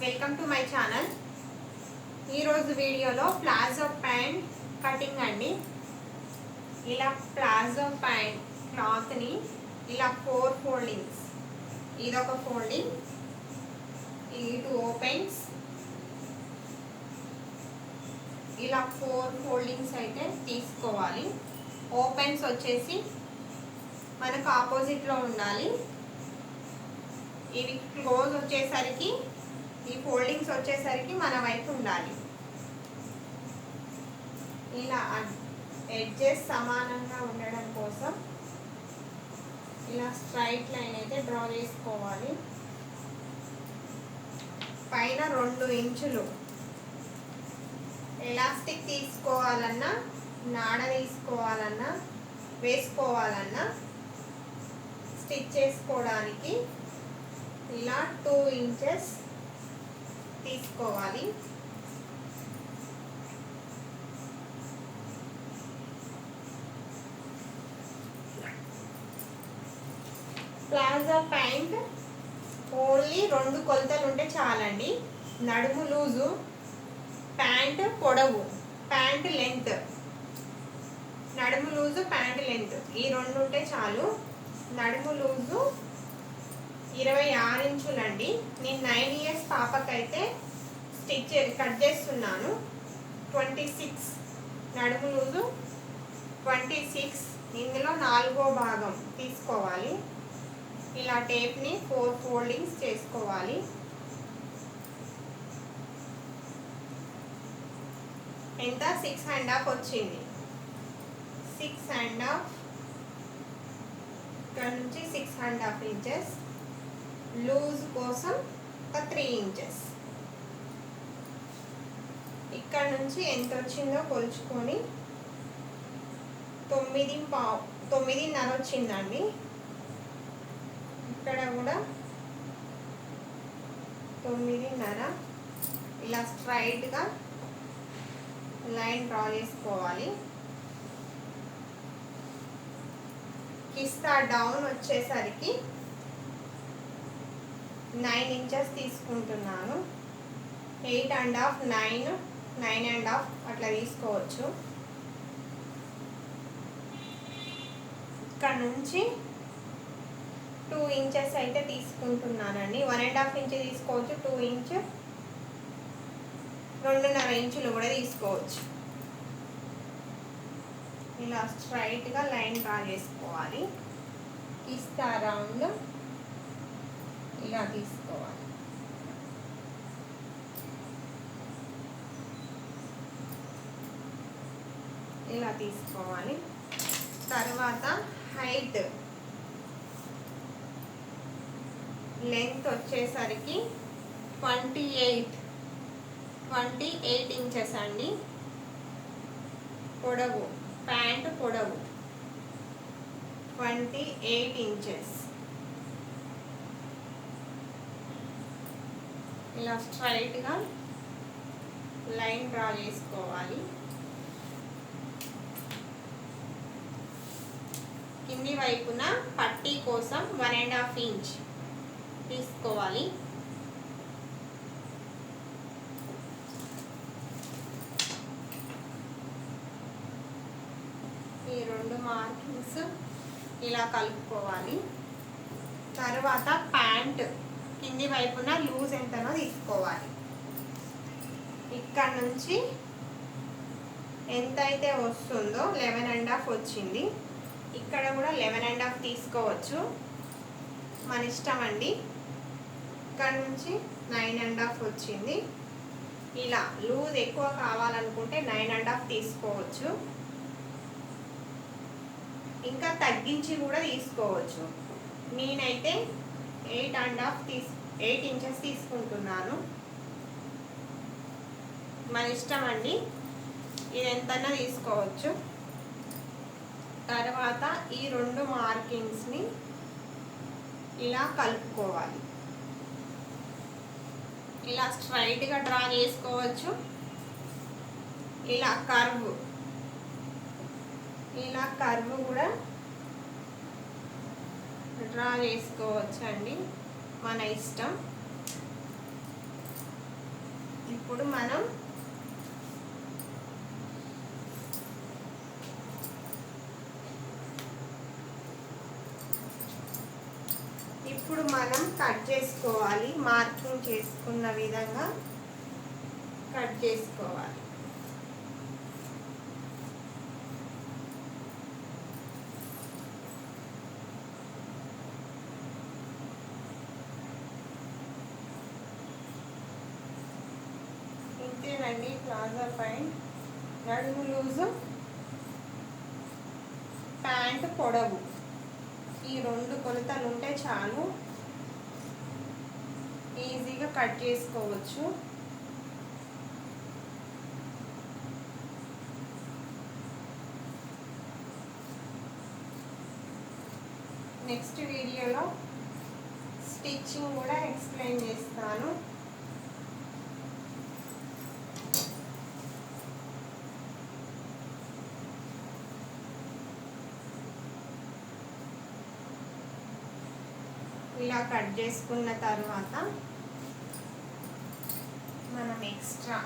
Welcome to my channel. ఈరోజు వీడియోలో palazzo pant cutting అండి. ఇలా ప్లాజో ప్యాంట్ క్లాత్ని ఇలా ఫోర్ ఫోల్డింగ్స్. ఇదొక ఫోల్డింగ్. ఈ ఓపెన్స్. ఇలా ఫోర్ ఫోల్డింగ్స్ అయితే తీసుకోవాలి. ఓపెన్స్ వచ్చేసి మనకు ఆపోజిట్లో ఉండాలి. ఇవి క్లోజ్ వచ్చేసరికి ఈ ఫోల్డింగ్స్ వచ్చేసరికి మన వైపు ఉండాలి. ఇలా ఎడ్జెస్ సమానంగా ఉండడం కోసం ఇలా స్ట్రైట్ లైన్ అయితే డ్రా చేసుకోవాలి. పైన రెండు ఇంచులు ఎలాస్టిక్ తీసుకోవాలన్నా నాడ తీసుకోవాలన్నా వేసుకోవాలన్నా స్టిచ్ చేసుకోవడానికి ఇలా టూ ఇంచెస్ తీసుకోవాలి. ప్లాజా ప్యాంట్ ఓన్లీ రెండు కొలతలు ఉంటే చాలండి. నడుము లూజు ప్యాంట్ పొడవు ప్యాంట్ లెంత్ నడుము లూజు ప్యాంట్ లెంత్ ఈ రెండు ఉంటే చాలు. నడుము లూజు ఇరవై ఆరు ఇంచులండి నేను నైన్ ఇయర్స్ పాపకైతే స్టిచ్ కట్ చేస్తున్నాను. ట్వంటీ సిక్స్ నడుము లూజు ట్వంటీ సిక్స్ ఇందులో నాలుగో భాగం తీసుకోవాలి. ఇలా టేప్ని ఫోర్ ఫోల్డింగ్స్ చేసుకోవాలి. ఎంత? సిక్స్ అండ్ హాఫ్ వచ్చింది. సిక్స్ అండ్ హాఫ్ ఇక్కడ నుంచి six and half inches loose కోసం ఒక త్రీ ఇంచెస్. ఇక్కడ నుంచి ఎంత వచ్చిందో కొలుచుకొని తొమ్మిది పా తొమ్మిదిన్నర వచ్చిందండి. ఇక్కడ కూడా తొమ్మిదిన్నర ఇలా స్ట్రైట్గా లైన్ డ్రా చేసుకోవాలి. కిస్తా డౌన్ వచ్చేసరికి నైన్ ఇంచెస్ తీసుకుంటున్నాను. Eight and half nine nine and half అట్లా తీసుకోవచ్చు. ఇక్కడ నుంచి టూ ఇంచెస్ అయితే తీసుకుంటున్నానండి. వన్ అండ్ హాఫ్ ఇంచ్ తీసుకోవచ్చు టూ ఇంచ్ రెండున్నర ఇంచులు కూడా తీసుకోవచ్చు. ఇలా స్ట్రైట్గా లైన్ డ్రా చేసుకోవాలి. ఇస్తా రౌండ్. ఇలా తీసుకోవాలి ఇలా తీసుకోవాలి తర్వాత హైట్. లెంగ్త్ వచ్చేసరికి twenty eight twenty eight inches అండి. పొడవు. ప్యాంట్ పొడవు. ట్వంటీ ఎయిట్ ఇంచెస్ ఇలా స్ట్రైట్గా లైన్ డ్రా చేసుకోవాలి. కింది వైపున పట్టీ కోసం వన్ అండ్ హాఫ్ ఇంచ్ తీసుకోవాలి. ఈ రెండు మార్కింగ్స్ ఇలా కలుపుకోవాలి. తర్వాత ప్యాంట్ కింది వైపున లూజ్ ఎంతనో తీసుకోవాలి. ఇక్కడ నుంచి ఎంత అయితే వస్తుందో లెవెన్ అండ్ హాఫ్ వచ్చింది. ఇక్కడ కూడా లెవెన్ అండ్ హాఫ్ తీసుకోవచ్చు. మన ఇష్టం అండి. ఇక్కడ నుంచి నైన్ అండ్ హాఫ్ వచ్చింది. ఇలా లూజ్ ఎక్కువ కావాలనుకుంటే నైన్ అండ్ హాఫ్ తీసుకోవచ్చు. ఇంకా తగ్గించి కూడా తీసుకోవచ్చు. నేనైతే ఎయిట్ అండ్ హాఫ్ తీసు ఎయిట్ ఇంచెస్ తీసుకుంటున్నాను. మన ఇష్టం అండి. ఇది ఎంతైనా తీసుకోవచ్చు. తర్వాత ఈ రెండు మార్కింగ్స్ని ఇలా కలుపుకోవాలి. ఇలా స్ట్రైట్గా డ్రా చేసుకోవచ్చు. ఇలా కర్వ్ ఇలా కర్వ్ కూడా డ్రా చేసుకోవచ్చు అండి మన ఇష్టం. ఇప్పుడు మనం ఇప్పుడు మనం కట్ చేసుకోవాలి. మార్కింగ్ చేసుకున్న విధంగా కట్ చేసుకోవాలి. ఇంతేనండి ప్లాజా ప్యాంట్ నడుము లూజు ప్యాంట్ పొడవు. ఈ రెండు కొలతలు ఉంటే చాలు. ఈజీగా కట్ చేసుకోవచ్చు. నెక్స్ట్ వీడియోలో స్టిచ్చింగ్ కూడా ఎక్స్ప్లెయిన్ చేస్తాను. ఇలా కట్ చేసుకున్న తర్వాత మనం ఎక్స్ట్రా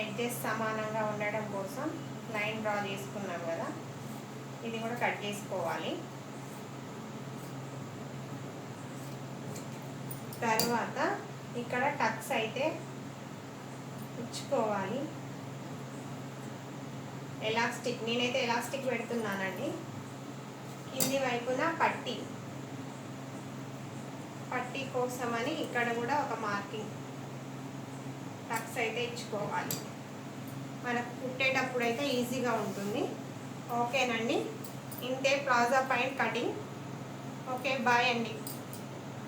ఎడ్జెస్ సమానంగా ఉండడం కోసం లైన్ డ్రా చేసుకున్నాం కదా ఇది కూడా కట్ చేసుకోవాలి. తర్వాత ఇక్కడ టక్స్ అయితే ఉచ్చుకోవాలి ఎలాస్టిక్ నేనైతే ఎలాస్టిక్ పెడుతున్నానండి. కింది వైపున పట్టి. పట్టీ కోసమని ఇక్కడ కూడా ఒక మార్కింగ్. టక్స్ అయితే ఇచ్చుకోవాలి. మనకు కుట్టేటప్పుడు అయితే ఈజీగా ఉంటుంది. ఓకేనండి? ఇంతే palazzo pant cutting. Okay bye అండి.